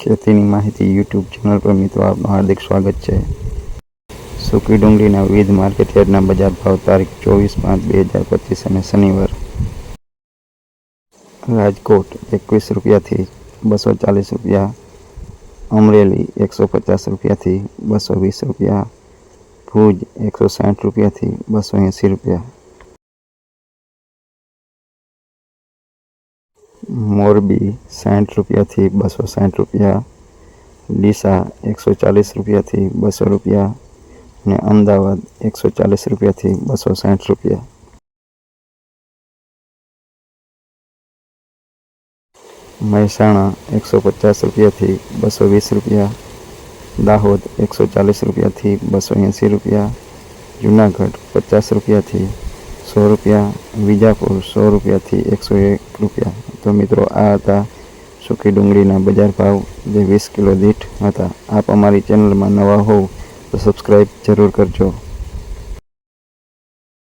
ખેતીની માહિતી YouTube channel પર મિત્રો આપનું હાર્દિક સ્વાગત છે. સૂકી ડુંગળીના વિવિધ માર્કેટ યાર્ડના બજાર ભાવ તારીખ ચોવીસ પાંચ બે હજાર પચીસ અને શનિવાર. રાજકોટ એકવીસ રૂપિયાથી બસો ચાલીસ રૂપિયા. અમરેલી એકસો પચાસ રૂપિયાથી બસો વીસ રૂપિયા. ભુજ એકસો સાઠ રૂપિયાથી બસો એંસી રૂપિયા. મોરબી સાઠ રૂપિયાથી બસો સાઠ રૂપિયા ડીસા એકસો ચાલીસ રૂપિયાથી બસો રૂપિયા અને અમદાવાદ એકસો ચાલીસ રૂપિયાથી બસો સાઠ રૂપિયા મહેસાણા એકસો પચાસ રૂપિયાથી બસો વીસ રૂપિયા દાહોદ એકસો ચાલીસ રૂપિયાથી બસો એંસી રૂપિયા જુનાગઢ પચાસ રૂપિયાથી સો રૂપિયા વિજાપુર સો રૂપિયાથી એકસો એક રૂપિયા. તો મિત્રો, આ હતા સૂકી ડુંગળીના બજાર ભાવ જે વીસ કિલો દીઠ હતા. આપ અમારી ચેનલમાં નવા હોવ તો સબસ્ક્રાઈબ જરૂર કરજો.